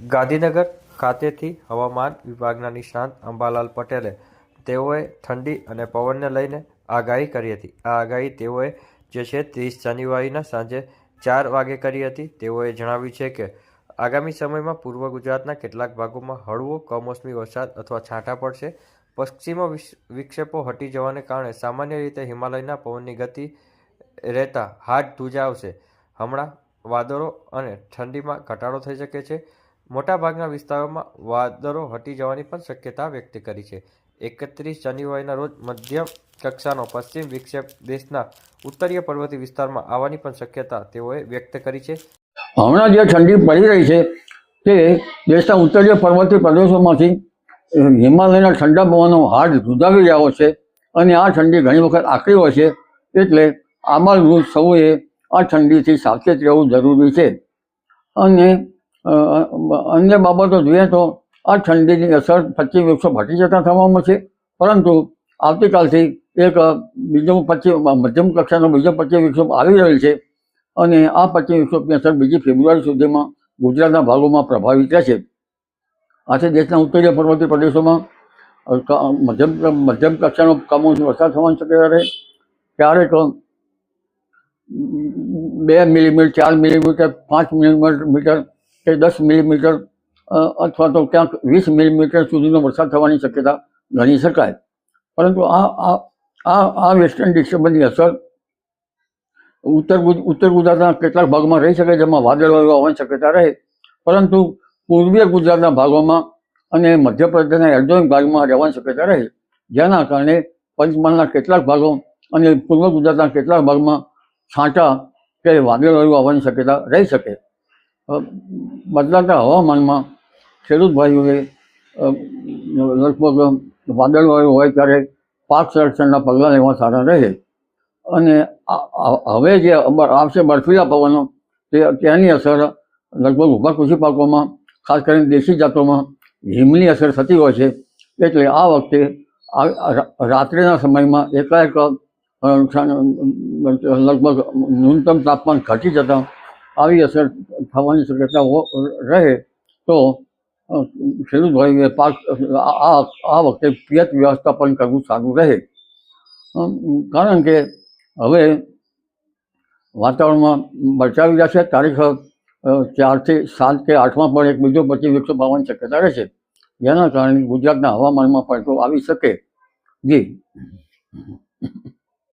ગાંધીનગર ખાતેથી હવામાન વિભાગના નિષ્ણાંત અંબાલાલ પટેલે તેઓએ ઠંડી અને પવનને લઈને આગાહી કરી હતી. આ આગાહી તેઓએ જે છે ત્રીસ જાન્યુઆરીના સાંજે ચાર વાગે કરી હતી. તેઓએ જણાવ્યું છે કે, આગામી સમયમાં પૂર્વ ગુજરાતના કેટલાક ભાગોમાં હળવો, કમોસમી વરસાદ અથવા છાંટા પડશે. પશ્ચિમ વિક્ષેપો હટી જવાને કારણે સામાન્ય રીતે હિમાલયના પવનની ગતિ રહેતા હાડ આવશે હમણાં વાદળો અને ઠંડીમાં ઘટાડો થઈ શકે છે. મોટાભાગના વિસ્તારોમાં વાદળો હટી જવાની પણ શક્યતા વ્યક્ત કરી છે. એકત્રીસ જાન્યુઆરીના રોજ મધ્યમ કક્ષાનો પશ્ચિમ વિક્ષેપ દેશના ઉત્તરીય પર્વતીય વિસ્તારમાં આવવાની પણ શક્યતા તેઓએ વ્યક્ત કરી છે. હમણાં જે ઠંડી પડી રહી છે તે દેશના ઉત્તરીય પર્વતીય પ્રદેશોમાંથી હિમાલયના ઠંડા પવનો હાડ ધુધાવી રહ્યો છે અને આ ઠંડી ઘણી વખત આકરી હોય છે એટલે આમાં સૌએ આ ઠંડીથી સાવચેત રહેવું જરૂરી છે. અને અન્ય બાબતો જોઈએ તો આ ઠંડીની અસર પચીસ વૃક્ષો ફાટી જતા થવામાં છે. પરંતુ આવતીકાલથી એક બીજો પચીસ મધ્યમ કક્ષાનો બીજો પચીસ વિક્ષોપ આવી રહેલ છે અને આ પચીસ વિક્ષોપની અસર બીજી ફેબ્રુઆરી સુધીમાં ગુજરાતના ભાગોમાં પ્રભાવિત રહેશે. આથી દેશના ઉત્તરીય પર્વતીય પ્રદેશોમાં મધ્યમ મધ્યમ કક્ષાનો કમોસમી વરસાદ થવાની શક્યતા રહે. ક્યારેક બે મિલીમીટર, ચાર મિલીમીટર, પાંચ મિલીમીટર કે દસ મિલીમીટર અથવા તો ક્યાંક વીસ મિલીમીટર સુધીનો વરસાદ થવાની શક્યતા ગણી શકાય. પરંતુ આ આ આ વેસ્ટર્ન ડિસ્ટર્બન્સની અસર ઉત્તર ઉત્તર ગુજરાતના કેટલાક ભાગમાં રહી શકે, જેમાં વાદળવાયુ આવવાની શક્યતા રહે. પરંતુ પૂર્વીય ગુજરાતના ભાગોમાં અને મધ્યપ્રદેશના એરડોન ભાગમાં રહેવાની શક્યતા રહે. જેના કારણે પંચમહાલના કેટલાક ભાગો અને પૂર્વ ગુજરાતના કેટલાક ભાગમાં છાંટા કે વાદળવાયુ આવવાની શક્યતા રહી શકે. બદલાતા હવામાનમાં ખેડૂત ભાઈઓએ લગભગ વાદળવાળું હોય ત્યારે પાક સંરક્ષણના પગલાં લેવા સારા રહે. અને હવે જે આવશે બર્ફીલા પવનો, તે તેની અસર લગભગ ઊભા કૃષિ પાકોમાં, ખાસ કરીને દેશી જાતોમાં હિમની અસર થતી હોય છે. એટલે આ વખતે રાત્રિના સમયમાં એકાએક લગભગ ન્યૂનતમ તાપમાન ઘટી જતાં આવી અસર થવાની શક્યતા રહે, તો ખેડૂત ભાઈઓએ પાક, આ વખતે પિયત વ્યવસ્થાપન કરવું સારું રહે. કારણ કે હવે વાતાવરણમાં બચાવી રહ્યા છે તારીખ ચારથી સાત કે આઠમાં પણ એક બીજો પછી એકસો બાવન શક્યતા રહેશે. જેના કારણે ગુજરાતના હવામાનમાં પડતો આવી શકે. જી.